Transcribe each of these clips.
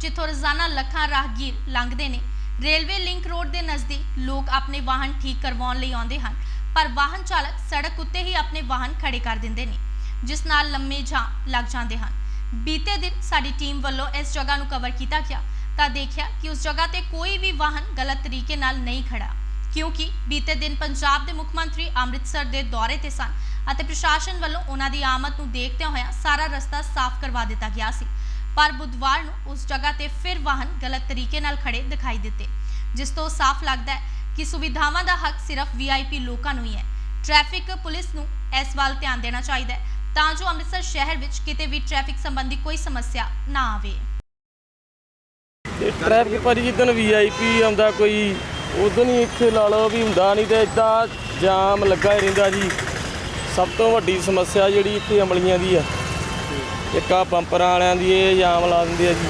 ਜਿੱਥੋਂ ਰੋਜ਼ਾਨਾ ਲੱਖਾਂ ਰਾਹਗੀਰ ਲੰਘਦੇ ਨੇ। ਰੇਲਵੇ ਲਿੰਕ ਰੋਡ ਦੇ ਨਜ਼ਦੀਕ ਲੋਕ ਆਪਣੇ ਵਾਹਨ ਠੀਕ ਕਰਵਾਉਣ ਲਈ ਆਉਂਦੇ ਹਨ, ਪਰ ਵਾਹਨ ਚਾਲਕ ਸੜਕ ਉੱਤੇ ਹੀ ਆਪਣੇ ਵਾਹਨ ਖੜੇ ਕਰ ਦਿੰਦੇ ਨੇ, ਜਿਸ ਨਾਲ ਲੰਮੇ ਜਾਮ ਲੱਗ ਜਾਂਦੇ ਹਨ। ਬੀਤੇ ਦਿਨ ਸਾਡੀ ਟੀਮ ਵੱਲੋਂ ਇਸ ਜਗ੍ਹਾ ਨੂੰ ਕਵਰ ਕੀਤਾ ਗਿਆ ਤਾਂ ਦੇਖਿਆ ਕਿ ਉਸ ਜਗ੍ਹਾ ਤੇ ਕੋਈ ਵੀ ਵਾਹਨ ਗਲਤ ਤਰੀਕੇ ਨਾਲ ਨਹੀਂ ਖੜਾ ਕਿਉਂਕਿ ਬੀਤੇ ਦਿਨ ਪੰਜਾਬ ਦੇ ਮੁੱਖ ਮੰਤਰੀ ਅੰਮ੍ਰਿਤਸਰ ਦੇ ਦੌਰੇ ਤੇ ਸਨ ਅਤੇ ਪ੍ਰਸ਼ਾਸਨ ਵੱਲੋਂ ਉਹਨਾਂ ਦੀ ਆਮਦ ਨੂੰ ਦੇਖਦਿਆਂ ਹੋਇਆ ਸਾਰਾ ਰਸਤਾ ਸਾਫ਼ ਕਰਵਾ ਦਿੱਤਾ ਗਿਆ ਸੀ। ਪਰ ਬੁੱਧਵਾਰ ਨੂੰ ਉਸ ਜਗ੍ਹਾ ਤੇ ਫਿਰ ਵਾਹਨ ਗਲਤ ਤਰੀਕੇ ਨਾਲ ਖੜੇ ਦਿਖਾਈ ਦਿੱਤੇ, ਜਿਸ ਤੋਂ ਸਾਫ਼ ਲੱਗਦਾ ਹੈ ਕਿ ਸੁਵਿਧਾਵਾਂ ਦਾ ਹੱਕ ਸਿਰਫ ਵੀਆਈਪੀ ਲੋਕਾਂ ਨੂੰ ਹੀ ਹੈ। ਟ੍ਰੈਫਿਕ ਪੁਲਿਸ ਨੂੰ ਇਸ ਵੱਲ ਧਿਆਨ ਦੇਣਾ ਚਾਹੀਦਾ ਹੈ ਤਾਂ ਜੋ ਅੰਮ੍ਰਿਤਸਰ ਸ਼ਹਿਰ ਵਿੱਚ ਕਿਤੇ ਵੀ ਟ੍ਰੈਫਿਕ ਸੰਬੰਧੀ ਕੋਈ ਸਮੱਸਿਆ ਨਾ ਆਵੇ। ਤੇ ਟ੍ਰੈਫਿਕ ਭਾਜੀ, ਜਿੱਦਣ ਵੀਆਈਪੀ ਆਉਂਦਾ ਕੋਈ ਉਦੋਂ ਹੀ ਇੱਥੇ ਲਾ ਲਓ ਵੀ ਹੁੰਦਾ ਨਹੀਂ ਤੇ ਇਦਾਂ ਜਾਮ ਲੱਗਾ ਹੀ ਰਹਿੰਦਾ ਜੀ। ਸਭ ਤੋਂ ਵੱਡੀ ਸਮੱਸਿਆ ਜਿਹੜੀ ਇੱਥੇ ਅਮਲੀਆਂ ਦੀ ਆ। ਇੱਕ ਆ ਬੰਪਰਾਂ ਵਾਲਿਆਂ ਦੀ ਇਹ ਜਾਮ ਲਾ ਦਿੰਦੇ ਆ ਜੀ।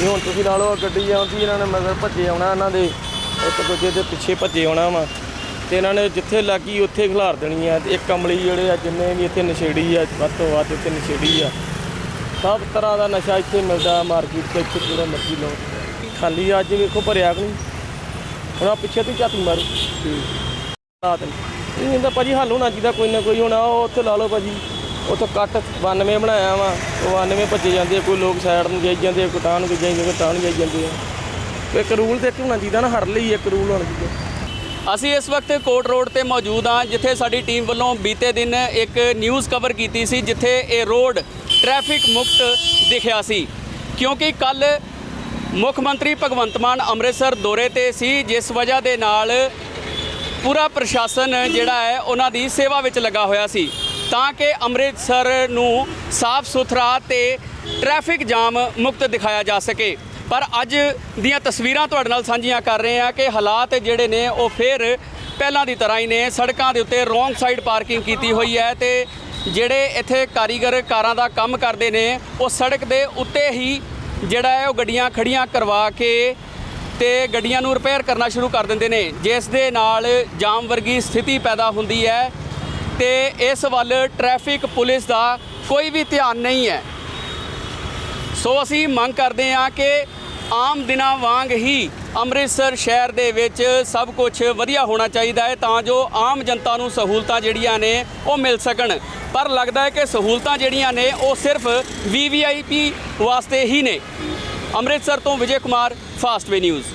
ਵੀ ਹੁਣ ਤੁਸੀਂ ਲਾ ਲਓ ਗੱਡੀ ਆਉਂਦੀ ਇਹਨਾਂ ਨੇ ਮਗਰ ਭੱਜੇ ਆਉਣਾ ਇਹਨਾਂ ਦੇ ਇੱਕ ਦੂਜੇ ਦੇ ਪਿੱਛੇ ਭੱਜੇ ਆਉਣਾ ਵਾ। ਤੇ ਇਹਨਾਂ ਨੇ ਜਿੱਥੇ ਲੱਗੀ ਉੱਥੇ ਖਿਲਾਰ ਦੇਣੀ ਆ। ਤੇ ਇੱਕ ਅਮਲੀ ਜਿਹੜੇ ਆ ਜਿੰਨੇ ਵੀ ਇੱਥੇ ਨਸ਼ੇੜੀ ਆ ਵੱਧ ਤੋਂ ਵੱਧ ਇੱਥੇ ਨਸ਼ੇੜੀ ਆ। ਸਭ ਤਰ੍ਹਾਂ ਦਾ ਨਸ਼ਾ ਇੱਥੇ ਮਿਲਦਾ ਮਾਰਕੀਟ ਤੇ ਇੱਥੇ ਜਿਹੜਾ ਮਰਜ਼ੀ ਲਓ। ਖਾਲੀ ਅੱਜ ਵੇਖੋ ਭਰਿਆ ਕਿ ਨਹੀਂ? ਹੁਣ ਆਹ ਪਿੱਛੇ ਤੋਂ ਝਾਤੀ ਮਾਰੋ। ਰਾਤ ਨੂੰ ਇਹ ਕਹਿੰਦਾ ਭਾਜੀ ਹੱਲ ਹੋਣਾ ਚਾਹੀਦਾ ਕੋਈ ਨਾ ਕੋਈ। ਹੋਣਾ ਉਹ ਉੱਥੇ ਲਾ ਲਓ ਭਾਜੀ। ਉੱਥੇ ਕੱਟ 92 ਬਣਾਇਆ ਵਾ ਉਹ 92 ਭੱਜੇ ਜਾਂਦੇ ਆ, ਕੋਈ ਲੋਕ ਸਾਈਡ ਨੂੰ ਜਾਈ ਜਾਂਦੇ ਆ, ਕੋਈ ਤਾਂ ਨੂੰ ਜਾਈ ਜਾਂਦੇ ਕੋਈ ਤਾਂ ਨੂੰ ਜਾਈ ਜਾਂਦੇ ਆ। ਇੱਕ ਰੂਲ ਤੇ ਇੱਕ ਹੋਣਾ ਚਾਹੀਦਾ ਨਾ ਹਰ ਲਈ ਇੱਕ ਰੂਲ ਹੋਣਾ ਚਾਹੀਦਾ। ਅਸੀਂ ਇਸ ਵਕਤ ਕੋਟ ਰੋਡ ਤੇ ਮੌਜੂਦ ਹਾਂ ਜਿੱਥੇ ਸਾਡੀ ਟੀਮ ਵੱਲੋਂ ਬੀਤੇ ਦਿਨ ਇੱਕ ਨਿਊਜ਼ ਕਵਰ ਕੀਤੀ ਸੀ ਜਿੱਥੇ ਇਹ ਰੋਡ ਟ੍ਰੈਫਿਕ ਮੁਕਤ ਦਿਖਿਆ ਸੀ। ਕਿਉਂਕਿ ਕੱਲ ਮੁੱਖ ਮੰਤਰੀ ਭਗਵੰਤ ਮਾਨ ਅੰਮ੍ਰਿਤਸਰ ਦੌਰੇ ਤੇ ਸੀ ਜਿਸ ਵਜ੍ਹਾ ਦੇ ਨਾਲ ਪੂਰਾ ਪ੍ਰਸ਼ਾਸਨ ਜਿਹੜਾ ਹੈ ਉਹਨਾਂ ਦੀ ਸੇਵਾ ਵਿੱਚ ਲੱਗਾ ਹੋਇਆ ਸੀ। ਤਾਂ ਕਿ ਅੰਮ੍ਰਿਤਸਰ ਨੂੰ ਸਾਫ਼ ਸੁਥਰਾ ਤੇ ਟ੍ਰੈਫਿਕ ਜਾਮ ਮੁਕਤ ਦਿਖਾਇਆ ਜਾ ਸਕੇ। ਪਰ ਅੱਜ ਦੀਆਂ ਤਸਵੀਰਾਂ ਤੁਹਾਡੇ ਨਾਲ ਸਾਂਝੀਆਂ ਕਰ ਰਹੇ ਹਾਂ ਕਿ ਹਾਲਾਤ ਜਿਹੜੇ ਨੇ ਉਹ ਫਿਰ ਪਹਿਲਾਂ ਦੀ ਤਰ੍ਹਾਂ ਹੀ ਨੇ। ਸੜਕਾਂ ਦੇ ਉੱਤੇ ਰੋਂਗ ਸਾਈਡ ਪਾਰਕਿੰਗ ਕੀਤੀ ਹੋਈ ਹੈ ਤੇ ਜਿਹੜੇ ਇੱਥੇ ਕਾਰੀਗਰ ਕਾਰਾਂ ਦਾ ਕੰਮ ਕਰਦੇ ਨੇ, ਉਹ ਸੜਕ ਦੇ ਉੱਤੇ ਹੀ ਜਿਹੜਾ ਹੈ ਉਹ ਗੱਡੀਆਂ ਖੜੀਆਂ ਕਰਵਾ ਕੇ ਤੇ ਗੱਡੀਆਂ ਨੂੰ ਰਿਪੇਅਰ ਕਰਨਾ ਸ਼ੁਰੂ ਕਰ ਦਿੰਦੇ ਨੇ। ਜਿਸ ਦੇ ਨਾਲ ਜਾਮ ਵਰਗੀ ਸਥਿਤੀ ਪੈਦਾ ਹੁੰਦੀ ਹੈ। ਤੇ ਇਸ ਵੱਲ ਟ੍ਰੈਫਿਕ ਪੁਲਿਸ ਦਾ ਕੋਈ ਵੀ ਧਿਆਨ ਨਹੀਂ ਹੈ। ਸੋ ਅਸੀਂ ਮੰਗ ਕਰਦੇ ਹਾਂ ਕਿ ਆਮ ਦਿਨਾਂ ਵਾਂਗ ਹੀ ਅੰਮ੍ਰਿਤਸਰ ਸ਼ਹਿਰ ਦੇ ਵਿੱਚ ਸਭ ਕੁਝ ਵਧੀਆ ਹੋਣਾ ਚਾਹੀਦਾ ਹੈ ਤਾਂ ਜੋ ਆਮ ਜਨਤਾ ਨੂੰ ਸਹੂਲਤਾਂ ਜਿਹੜੀਆਂ ਨੇ ਉਹ ਮਿਲ ਸਕਣ। ਪਰ ਲੱਗਦਾ ਹੈ ਕਿ ਸਹੂਲਤਾਂ ਜਿਹੜੀਆਂ ਨੇ ਉਹ ਸਿਰਫ ਵੀਵੀਆਈਪੀ ਵਾਸਤੇ ਹੀ ਨੇ। ਅੰਮ੍ਰਿਤਸਰ ਤੋਂ ਵਿਜੇ ਕੁਮਾਰ ਫਾਸਟਵੇ ਨਿਊਜ਼